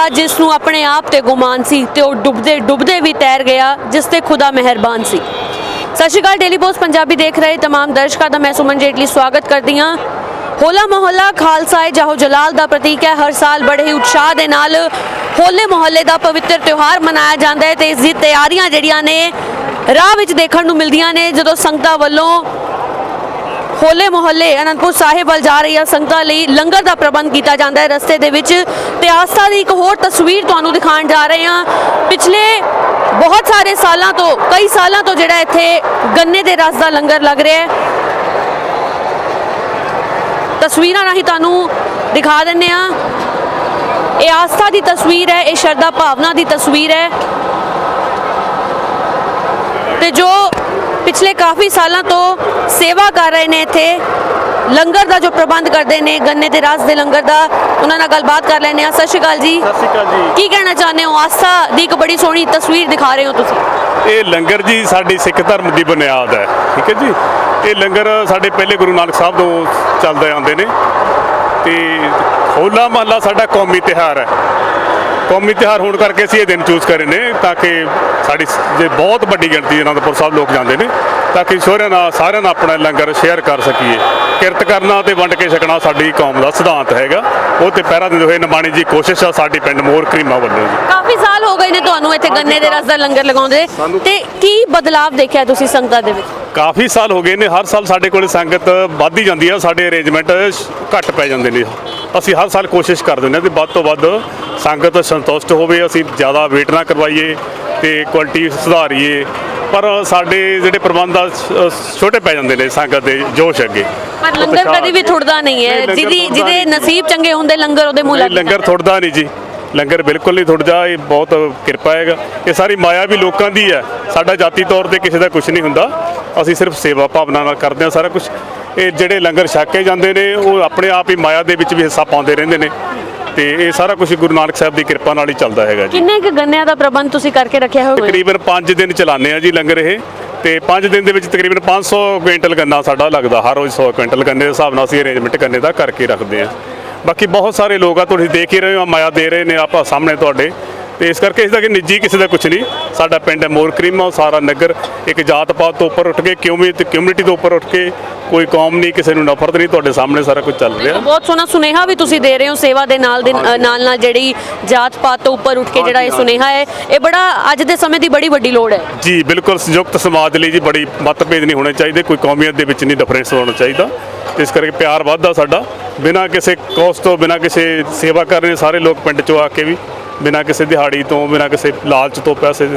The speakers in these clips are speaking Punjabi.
ਗਿਆ ਜਿਸ ਨੂੰ ਆਪਣੇ ਆਪ ਤੇ ਗੁਮਾਨ ਸੀ ਤੇ ਉਹ ਡੁੱਬਦੇ ਡੁੱਬਦੇ ਵੀ ਤੈਰ ਗਿਆ ਜਿਸ ਤੇ ਖੁਦਾ ਮਿਹਰਬਾਨ ਸੀ ਸਤਿ ਸ਼੍ਰੀ ਅਕਾਲ ਡੇਲੀ ਪੋਸਟ ਪੰਜਾਬੀ ਦੇਖ ਰਹੇ तमाम ਦਰਸ਼ਕਾਂ ਦਾ ਮੈਂ ਸੁਮਨ ਜੇਟਲੀ ਸਵਾਗਤ ਕਰਦੀ ਹਾਂ ਹੋਲਾ ਮਹੱਲਾ ਖਾਲਸਾ ਏ ਜਾਹੋ ਜਲਾਲ ਦਾ ਪ੍ਰਤੀਕ ਹੈ ਹਰ ਸਾਲ ਬੜੇ ਹੀ ਉਤਸ਼ਾਹ ਦੇ ਨਾਲ ਹੋਲੇ ਮਹੱਲੇ ਦਾ ਪਵਿੱਤਰ ਤਿਉਹਾਰ ਮਨਾਇਆ ਜਾਂਦਾ ਹੈ ਤੇ ਇਸ ਦੀ ਤਿਆਰੀਆਂ ਜਿਹੜੀਆਂ ਨੇ ਰਾਹ ਵਿੱਚ ਦੇਖਣ ਨੂੰ ਮਿਲਦੀਆਂ ਨੇ ਜਦੋਂ ਸੰਗਤਾਂ ਵੱਲੋਂ ਹੋਲੇ ਮੁਹੱਲੇ ਅਨੰਦਪੁਰ ਸਾਹਿਬ ਵੱਲ ਜਾ ਰਹੀਆਂ ਸੰਗਤਾਂ ਲਈ ਲੰਗਰ ਦਾ ਪ੍ਰਬੰਧ ਕੀਤਾ ਜਾਂਦਾ ਹੈ। ਰਸਤੇ ਦੇ ਵਿੱਚ ਤੇ ਆਸਥਾ ਦੀ ਇੱਕ ਹੋਰ ਤਸਵੀਰ ਤੁਹਾਨੂੰ ਦਿਖਾਉਣ ਜਾ ਰਹੇ ਹਾਂ। ਪਿਛਲੇ ਬਹੁਤ ਸਾਰੇ ਸਾਲਾਂ ਤੋਂ, ਕਈ ਸਾਲਾਂ ਤੋਂ ਜਿਹੜਾ ਇੱਥੇ ਗੰਨੇ ਦੇ ਰਸ ਦਾ ਲੰਗਰ ਲੱਗ ਰਿਹਾ ਹੈ। ਤਸਵੀਰਾਂ ਰਾਹੀਂ ਤੁਹਾਨੂੰ ਦਿਖਾ ਦਿੰਨੇ ਆ ਇਹ ਆਸਥਾ ਦੀ ਤਸਵੀਰ ਹੈ, ਇਹ ਸ਼ਰਧਾ ਭਾਵਨਾ ਦੀ ਤਸਵੀਰ ਹੈ। ਤੇ ਜੋ ਪਿਛਲੇ ਕਾਫੀ ਸਾਲਾਂ ਤੋਂ ਸੇਵਾ ਕਰ ਰਹੇ ਨੇ ਇੱਥੇ। ਲੰਗਰ ਦਾ ਜੋ ਪ੍ਰਬੰਧ ਕਰਦੇ ਨੇ ਗੰਨੇ ਦੇ ਰਸ ਦੇ ਲੰਗਰ ਦਾ ਉਹਨਾਂ ਨਾਲ ਗੱਲਬਾਤ ਕਰ ਲੈਣੇ ਆ ਸਤਿ ਸ਼੍ਰੀ ਅਕਾਲ ਜੀ। ਸਤਿ ਸ਼੍ਰੀ ਅਕਾਲ ਜੀ। ਕੀ ਕਹਿਣਾ ਚਾਹੁੰਦੇ ਹੋ? ਆਸਥਾ ਦੀ ਇੱਕ ਬੜੀ ਸੋਹਣੀ ਤਸਵੀਰ ਦਿਖਾ ਰਹੇ ਹੋ ਤੁਸੀਂ। ਇਹ ਲੰਗਰ ਜੀ ਸਾਡੀ ਸਿੱਖ ਧਰਮ ਦੀ ਬੁਨਿਆਦ ਹੈ ਠੀਕ ਹੈ ਜੀ? ਇਹ ਲੰਗਰ ਸਾਡੇ ਪਹਿਲੇ ਗੁਰੂ ਨਾਨਕ ਸਾਹਿਬ ਤੋਂ ਚੱਲਦੇ ਆਉਂਦੇ ਨੇ। ਤੇ ਹੋਲਾ ਮਹੱਲਾ ਸਾਡਾ ਕੌਮੀ ਤਿਉਹਾਰ ਹੈ। ਕੌਮੀ ਤਿਉਹਾਰ ਹੋਣ ਕਰਕੇ ਅਸੀਂ ਇਹ ਦਿਨ ਚੂਜ਼ ਕਰੇ ਨੇ ਤਾਂ ਕਿ ਸਾਡੀ ਜੇ ਬਹੁਤ ਵੱਡੀ ਗਿਣਤੀ ਅਨੰਦਪੁਰ ਸਾਹਿਬ ਲੋਕ ਜਾਂਦੇ ਨੇ ਤਾਂ ਕਿ ਸਾਰਿਆਂ ਨਾਲ ਸਾਰਿਆਂ ਨਾਲ ਆਪਣਾ ਲੰਗਰ ਸ਼ੇਅਰ ਕਰ ਸਕੀਏ। ਕਿਰਤ ਕਰਨਾ ਤੇ ਵੰਡ ਕੇ ਛਕਣਾ ਸਾਡੀ ਕੌਮ ਦਾ ਸਿਧਾਂਤ ਹੈਗਾ। ਉਹ ਤੇ ਪਹਿਰਾ ਦਿੰਦੇ ਹੋਏ ਨਿਮਾਣੀ ਜੀ ਕੋਸ਼ਿਸ਼ ਆ ਸਾਡੀ ਪਿੰਡ ਮੋਰ ਕਰੀਮਾ ਵੱਲੋਂ ਜੀ। ਕਾਫੀ ਸਾਲ ਹੋ ਗਏ ਨੇ ਤੁਹਾਨੂੰ ਇੱਥੇ ਗੰਨੇ ਦੇ ਰਸ ਦਾ ਲੰਗਰ ਲਗਾਉਂਦੇ। ਤੇ ਕੀ ਬਦਲਾਵ ਦੇਖਿਆ ਤੁਸੀਂ ਸੰਗਤਾਂ ਦੇ ਵਿੱਚ? ਕਾਫੀ ਸਾਲ ਹੋ ਗਏ ਨੇ ਹਰ ਸਾਲ ਸਾਡੇ ਕੋਲ ਸੰਗਤ ਵੱਧਦੀ ਜਾਂਦੀ ਆ ਸਾਡੇ ਅਰੇਂਜਮੈਂਟ ਘੱਟ ਪੈ ਜਾਂਦੇ ਨੇ। ਅਸੀਂ ਹਰ ਸਾਲ ਕੋਸ਼ਿਸ਼ ਕਰਦੇ ਨੇ ਕਿ ਵੱਧ ਤੋਂ ਵੱਧ ਸੰਗਤ ਸੰਤੁਸ਼ਟ ਹੋਵੇ ਅਸੀਂ ਜ਼ਿਆਦਾ ਵੇਟ ਨਾ ਕਰਵਾਈਏ ਤੇ ਕੁਆਲਿਟੀ ਸੁਧਾਰੀਏ। ਪਰ ਸਾਡੇ ਜਿਹੜੇ ਪ੍ਰਬੰਧ ਆ ਛੋਟੇ ਪੈ ਜਾਂਦੇ ਨੇ ਸੰਗਤ ਦੇ ਜੋਸ਼ ਅੱਗੇ। ਪਰ ਲੰਗਰ ਕਦੇ ਵੀ ਥੁੜਦਾ ਨਹੀਂ ਹੈ। ਜਿਹਦੀ ਜਿਹਦੇ। ਨਸੀਬ ਚੰਗੇ ਹੁੰਦੇ ਲੰਗਰ ਉਹਦੇ ਮੂੰਹ ਲੱਗ ਲੰਗਰ। ਥੁੜਦਾ ਨਹੀਂ ਜੀ। ਲੰਗਰ ਬਿਲਕੁਲ ਨਹੀਂ ਥੁੜਦਾ ਇਹ ਬਹੁਤ ਕਿਰਪਾ ਹੈਗਾ। ਇਹ ਸਾਰੀ ਮਾਇਆ ਵੀ ਲੋਕਾਂ ਦੀ ਹੈ। ਸਾਡਾ ਜਾਤੀ ਤੌਰ ਤੇ ਕਿਸੇ ਦਾ ਕੁਝ ਨਹੀਂ ਹੁੰਦਾ। ਅਸੀਂ ਸਿਰਫ ਸੇਵਾ ਭਾਵਨਾ ਨਾਲ ਕਰਦੇ ਹਾਂ ਸਾਰਾ ਕੁਝ ਇਹ ਜਿਹੜੇ ਲੰਗਰ ਛਕੇ ਜਾਂਦੇ ਨੇ ਉਹ ਆਪਣੇ ਆਪ ਹੀ ਮਾਇਆ ਦੇ ਵਿੱਚ ਵੀ ਹਿੱਸਾ ਪਾਉਂਦੇ ਰਹਿੰਦੇ ਨੇ। ਤੇ ਇਹ ਸਾਰਾ ਕੁਝ ਗੁਰੂ ਨਾਨਕ ਸਾਹਿਬ ਦੀ ਕਿਰਪਾ ਨਾਲ ਹੀ ਚੱਲਦਾ ਹੈਗਾ ਜੀ। ਕਿੰਨੇ ਕੁ ਗੰਨਿਆਂ ਦਾ ਪ੍ਰਬੰਧ ਤੁਸੀਂ ਕਰਕੇ ਰੱਖਿਆ ਹੋਇਆ ਹੈ? ਤਕਰੀਬਨ 5 ਦਿਨ ਚਲਾਉਂਦੇ ਆ ਜੀ ਲੰਗਰ ਇਹ। ਤੇ 5 ਦਿਨ ਦੇ ਵਿੱਚ ਤਕਰੀਬਨ 500 ਕੁਇੰਟਲ ਗੰਨਾ ਸਾਡਾ ਲੱਗਦਾ ਹਰ ਰੋਜ਼ 100 ਕੁਇੰਟਲ ਗੰਨੇ ਦੇ ਹਿਸਾਬ ਨਾਲ ਅਸੀਂ ਅਰੇਂਜਮੈਂਟ ਗੰਨੇ ਦਾ ਕਰਕੇ ਰੱਖਦੇ ਆ ਬਾਕੀ ਬਹੁਤ ਸਾਰੇ ਲੋਕ ਆ ਤੁਸੀਂ ਦੇਖ ਹੀ ਰਹੇ ਹੋ ਮਾਇਆ ਦੇ ਰਹੇ ਨੇ ਆਪਾਂ ਸਾਹਮਣੇ ਤੁਹਾਡੇ। ਤੇ ਇਸ ਕਰਕੇ ਇਸ ਦਾ ਕਿ ਨਿੱਜੀ ਕਿਸੇ ਦਾ ਕੁਝ ਨਹੀਂ। ਸਾਡਾ ਪਿੰਡ ਹੈ ਮੋਰ ਕਰੀਮਾ ਸਾਰਾ ਨਗਰ ਇੱਕ ਜਾਤ ਪਾਤ ਤੋਂ ਉੱਪਰ ਉੱਠ ਕੇ ਕਮਿਊਨਿਟੀ ਕਮਿਊਨਿਟੀ ਤੋਂ ਉੱਪਰ ਉੱਠ ਕੇ ਕੋਈ ਕੌਮ ਨਹੀਂ ਕਿਸੇ ਨੂੰ ਨਫ਼ਰਤ ਨਹੀਂ ਤੁਹਾਡੇ ਸਾਹਮਣੇ ਸਾਰਾ ਕੁਝ ਚੱਲ ਰਿਹਾ। ਬਹੁਤ ਸੋਹਣਾ ਸੁਨੇਹਾ ਵੀ ਤੁਸੀਂ ਦੇ ਰਹੇ ਹੋ ਸੇਵਾ ਦੇ ਨਾਲ ਦੇ ਨਾਲ ਨਾਲ ਜਿਹੜੀ ਜਾਤ ਪਾਤ ਤੋਂ ਉੱਪਰ ਉੱਠ ਕੇ ਜਿਹੜਾ ਇਹ ਸੁਨੇਹਾ ਹੈ ਇਹ ਬੜਾ ਅੱਜ ਦੇ ਸਮੇਂ ਦੀ ਬੜੀ ਵੱਡੀ ਲੋੜ ਹੈ। ਜੀ ਬਿਲਕੁਲ ਸੰਯੁਕਤ ਸਮਾਜ ਲਈ ਜੀ ਬੜੀ ਮਤਭੇਦ ਨਹੀਂ ਹੋਣੇ ਚਾਹੀਦੇ ਕੋਈ ਕੌਮੀਅਤ ਦੇ ਵਿੱਚ ਨਹੀਂ ਡਿਫਰੈਂਸ ਹੋਣਾ ਚਾਹੀਦਾ। ਤੇ ਇਸ ਕਰਕੇ ਪਿਆਰ ਵੱਧਦਾ ਸਾਡਾ। ਬਿਨਾਂ ਕਿਸੇ ਕੋਸਟ ਤੋਂ ਬਿਨਾਂ ਕਿਸੇ ਸੇਵਾ ਕਰ ਰਹੇ ਸਾਰੇ ਲੋਕ ਪਿੰਡ ਚੋਂ ਆ ਕੇ ਵੀ ਬਿਨਾਂ ਕਿਸੇ ਦਿਹਾੜੀ ਤੋਂ, ਬਿਨਾਂ ਕਿਸੇ ਲਾਲਚ ਤੋਂ ਪੈਸੇ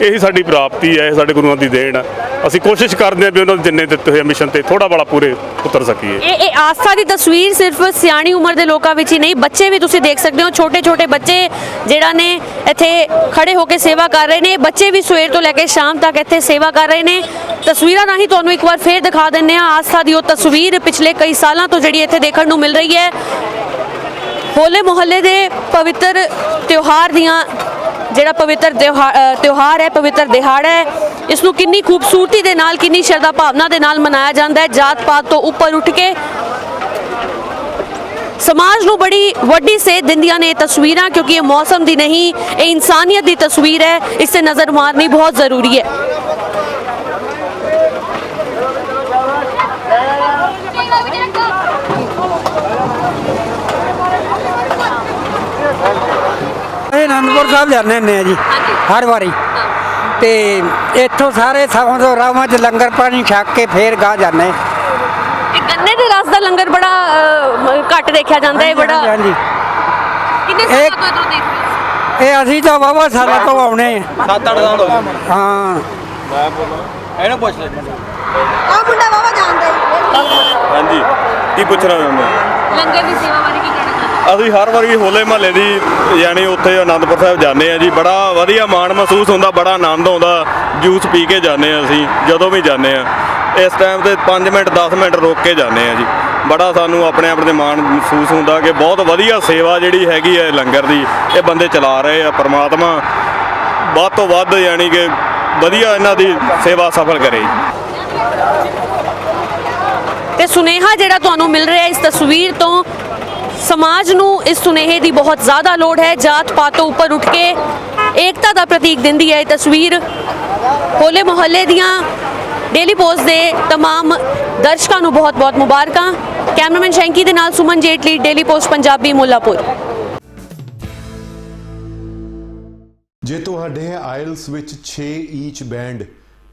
ਇਹੀ ਸਾਡੀ ਪ੍ਰਾਪਤੀ ਹੈ, ਇਹ ਸਾਡੇ ਗੁਰੂਆਂ ਦੀ ਦੇਣ ਹੈ ਅਸੀਂ ਕੋਸ਼ਿਸ਼ ਕਰਦੇ ਹਾਂ ਵੀ ਉਹਨਾਂ ਨੂੰ ਜਿੰਨੇ ਦਿੱਤੇ ਹੋਏ ਮਿਸ਼ਨ ਤੇ ਥੋੜਾ ਬੜਾ ਪੂਰੇ ਉਤਰ ਸਕੀਏ। ਇਹ ਇਹ ਆਸਥਾ ਦੀ ਤਸਵੀਰ ਸਿਰਫ ਸਿਆਣੀ ਉਮਰ ਦੇ ਲੋਕਾਂ ਵਿੱਚ ਹੀ ਨਹੀਂ, ਬੱਚੇ ਵੀ ਤੁਸੀਂ ਦੇਖ ਸਕਦੇ ਹੋ ਛੋਟੇ ਛੋਟੇ ਬੱਚੇ ਜਿਹੜਾ ਨੇ ਇੱਥੇ ਖੜੇ ਹੋ ਕੇ ਸੇਵਾ ਕਰ ਰਹੇ ਨੇ। ਬੱਚੇ ਵੀ ਸਵੇਰ ਤੋਂ ਲੈ ਕੇ ਸ਼ਾਮ ਤੱਕ ਇੱਥੇ ਸੇਵਾ ਕਰ ਰਹੇ ਨੇ। ਤਸਵੀਰਾਂ ਰਾਹੀਂ ਤੁਹਾਨੂੰ ਇੱਕ ਵਾਰ ਫੇਰ ਦਿਖਾ ਦਿੰਨੇ ਆ ਆਸਥਾ ਦੀ ਉਹ ਤਸਵੀਰ ਪਿਛਲੇ ਕਈ ਸਾਲਾਂ ਤੋਂ ਜਿਹੜੀ ਇੱਥੇ ਦੇਖਣ ਨੂੰ ਮਿਲ ਰਹੀ ਹੈ। ਹੋਲੇ ਮੁਹੱਲੇ ਦੇ ਪਵਿੱਤਰ ਤਿਉਹਾਰ ਦੀਆਂ, ਜਿਹੜਾ ਪਵਿੱਤਰ ਤਿਉਹਾ- ਤਿਉਹਾਰ ਹੈ, ਪਵਿੱਤਰ ਦਿਹਾੜਾ ਹੈ ਇਸ ਨੂੰ ਕਿੰਨੀ ਖੂਬਸੂਰਤੀ ਦੇ ਨਾਲ, ਕਿੰਨੀ ਸ਼ਰਧਾ ਭਾਵਨਾ ਦੇ ਨਾਲ ਮਨਾਇਆ ਜਾਂਦਾ ਹੈ, ਜਾਤ ਪਾਤ ਤੋਂ ਉੱਪਰ ਉੱਠ ਕੇ। ਸਮਾਜ ਨੂੰ ਬੜੀ ਵੱਡੀ ਸੇਧ ਦਿੰਦੀਆਂ ਨੇ ਇਹ ਤਸਵੀਰਾਂ, ਕਿਉਂਕਿ ਇਹ ਮੌਸਮ ਦੀ ਨਹੀਂ, ਇਹ ਇਨਸਾਨੀਅਤ ਦੀ ਤਸਵੀਰ ਹੈ, ਇਸ ਤੇ ਨਜ਼ਰ ਮਾਰਨੀ ਬਹੁਤ ਜ਼ਰੂਰੀ ਹੈ। ਅਨੰਦਪੁਰ ਸਾਹਿਬ ਜਾਂਦੇ ਹੁੰਦੇ ਆ ਜੀ ਹਰ ਵਾਰੀ। ਤੇ ਇੱਥੋਂ ਸਾਰੇ ਥਾਵਾਂ ਤੋਂ ਰਾਵਾਂ 'ਚ ਲੰਗਰ ਪਾਣੀ ਛਕ ਕੇ ਫੇਰ ਗਾਹ ਜਾਂਦੇ ਇਹ ਗੰਨੇ ਦੇ ਰਸ ਦਾ ਲੰਗਰ ਬੜਾ ਘੱਟ ਦੇਖਿਆ ਜਾਂਦਾ ਹੈ ਬੜਾ ਹਾਂਜੀ ਕਿੰਨੇ ਸਾਲਾਂ ਤੋਂ ਇਧਰੋਂ ਦੇਖ ਰਹੇ ਹੋ? ਇਹ ਅਸੀਂ ਤਾਂ ਵਾਵਾ ਸਾਲਾਂ ਤੋਂ ਆਉਣੇ ਆ। ਸੱਤ ਅੱਠ ਸਾਲ ਹੋ ਗਏ। ਹਾਂ। ਇਹਨੂੰ ਪੁੱਛ ਲੈ ਆ ਮੁੰਡਾ ਵਾਵਾ ਜਾਣਦਾ ਹਾਂਜੀ ਕੀ ਪੁੱਛਣਾ ਚਾਹੁੰਦੇ ਲੰਗਰ ਦੀ ਸੇਵਾ ਬਾਰੇ ਕੀ ਕਹਿਣਾ? ਅਸੀਂ ਹਰ ਵਾਰੀ ਹੋਲੇ ਮਹੱਲੇ ਦੀ ਯਾਨੀ ਉੱਥੇ ਆਨੰਦਪੁਰ ਸਾਹਿਬ ਜਾਂਦੇ ਆ ਜੀ, ਬੜਾ ਵਧੀਆ ਮਾਣ ਮਹਿਸੂਸ ਹੁੰਦਾ, ਬੜਾ ਆਨੰਦ ਆਉਂਦਾ, ਜੂਸ ਪੀ ਕੇ ਜਾਂਦੇ ਆ ਅਸੀਂ, ਜਦੋਂ ਵੀ ਜਾਂਦੇ ਆ ਇਸ ਟਾਈਮ ਤੇ 5 ਮਿੰਟ 10 ਮਿੰਟ ਰੋਕ ਕੇ ਜਾਂਦੇ ਆ ਜੀ। ਬੜਾ ਸਾਨੂੰ ਆਪਣੇ ਆਪ ਦੇ ਮਾਣ ਮਹਿਸੂਸ ਹੁੰਦਾ ਕਿ ਬਹੁਤ ਵਧੀਆ ਸੇਵਾ ਜਿਹੜੀ ਹੈਗੀ ਹੈ ਲੰਗਰ ਦੀ, ਇਹ ਬੰਦੇ ਚਲਾ ਰਹੇ ਆ, ਪਰਮਾਤਮਾ ਵੱਧ ਤੋਂ ਵੱਧ ਯਾਨੀ ਕਿ ਵਧੀਆ ਇਹਨਾਂ ਦੀ ਸੇਵਾ ਸਫਲ ਕਰੇ। ਜੀ ਤੇ ਸੁਨੇਹਾ ਜਿਹੜਾ ਤੁਹਾਨੂੰ ਮਿਲ ਰਿਹਾ ਇਸ ਤਸਵੀਰ ਤੋਂ ਸਮਾਜ ਨੂੰ ਇਸ ਸੁਨੇਹੇ ਦੀ ਬਹੁਤ ਜ਼ਿਆਦਾ ਲੋੜ ਹੈ ਜਾਤ ਪਾਤ ਤੋਂ ਉੱਪਰ ਉੱਠ ਕੇ ਏਕਤਾ ਦਾ ਪ੍ਰਤੀਕ ਦਿੰਦੀ ਹੈ ਇਹ ਤਸਵੀਰ ਹੋਲੇ ਮੁਹੱਲੇ ਦੀਆਂ ਡੇਲੀ ਪੋਸਟ ਦੇ तमाम ਦਰਸ਼ਕਾਂ ਨੂੰ ਬਹੁਤ-ਬਹੁਤ ਮੁਬਾਰਕਾਂ ਕੈਮਰਾਮੈਨ ਸ਼ੈਂਕੀ ਦੇ ਨਾਲ ਸੁਮਨ ਜੇਟਲੀ ਡੇਲੀ ਪੋਸਟ ਪੰਜਾਬੀ ਮੁੱਲਾਪੁਰ ਜੇ ਤੁਹਾਡੇ ਹੈ ਆਇਲਸ ਵਿੱਚ 6 ਈਚ ਬੈਂਡ